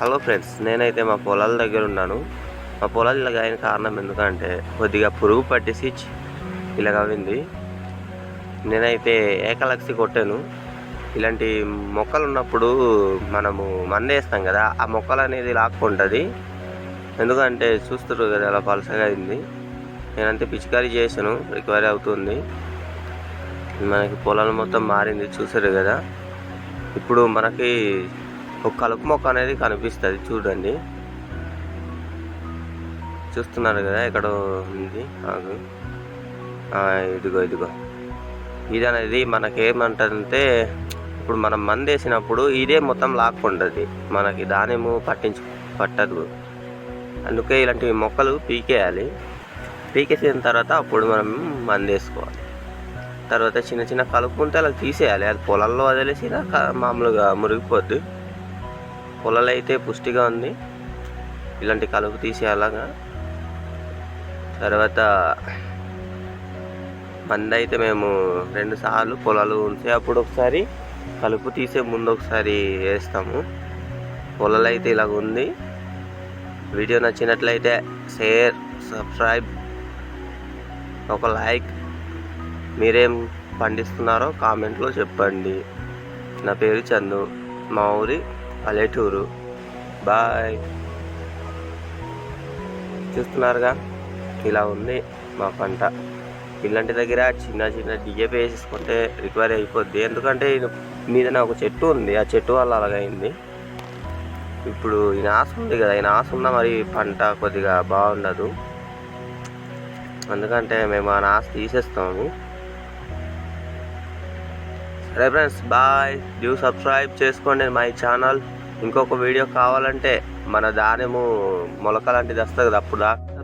Hello friends నేనైతే మా పొలాల దగ్గర ఉన్నాను. మా పొలాలు ఇలాగ అయిన కారణం ఎందుకంటే కొద్దిగా పురుగు పట్టేసి ఇలాగ అయింది నేనైతే ఏకలక్సి కొట్టాను. ఇలాంటి మొక్కలు ఉన్నప్పుడు మనము మందేస్తాం కదా ఆ మొక్కలు అనేది లాక్కుంటుంది. ఎందుకంటే చూస్తారు కదా అలా పలసగా అయింది. నేనంతే పిచికారీ చేశాను రికవరీ అవుతుంది. మనకి పొలాలు మొత్తం మారింది చూసారు కదా. ఇప్పుడు మనకి ఒక కలుపు మొక్క అనేది కనిపిస్తుంది చూడండి. చూస్తున్నారు కదా ఇక్కడ ఉంది. ఆగు. ఇదిగో ఇదిగో. ఇది అనేది మనకేమంటుందంటే ఇప్పుడు మనం మంది వేసినప్పుడు ఇదే మొత్తం లాక్కుంటుంది. మనకి దానిము పట్టించు పట్టదు. అందుకే ఇలాంటి మొక్కలు పీకేయాలి. పీకేసిన తర్వాత అప్పుడు మనం మంది వేసుకోవాలి తర్వాత చిన్న చిన్న కలుపు ఉంటే అలా తీసేయాలి. అది పొలాల్లో వదిలేసి మామూలుగా మురిగిపోద్ది. పొలలైతే అయితే పుష్టిగా ఉంది. ఇలాంటి కలుపు తీసేయాలగా తర్వాత మంది అయితే మేము రెండు సార్లు పొలాలు ఉంటే అప్పుడు ఒకసారి కలుపు తీసే ముందు ఒకసారి వేస్తాము. పొలాలు అయితే ఇలాగ ఉంది. వీడియో నచ్చినట్లయితే షేర్ సబ్స్క్రైబ్ ఒక లైక్. మీరేం పండిస్తున్నారో కామెంట్లో చెప్పండి. నా పేరు చందు మా ఊరి పల్లెటూరు. బాయ్. చూస్తున్నారుగా? ఇలా ఉంది మా పంట. ఇలాంటి దగ్గర చిన్న చిన్న డిఏపి వేసేసుకుంటే రికవరీ అయిపోద్ది. ఎందుకంటే మీద ఒక చెట్టు ఉంది. ఆ చెట్టు వల్ల అలాగైంది. ఇప్పుడు ఈయన ఆశ ఉంది కదా. ఈయన ఆశ ఉన్నా మరి పంట కొద్దిగా బాగుండదు. ఎందుకంటే మేము ఆ నాశ తీసేస్తాము. Reference friends bye do subscribe చేసుకోండి మై ఛానల్ ఇంకొక వీడియో కావాలంటే మన దానిము మొలక లాంటిది వస్తుంది కదా అప్పుడు దాకా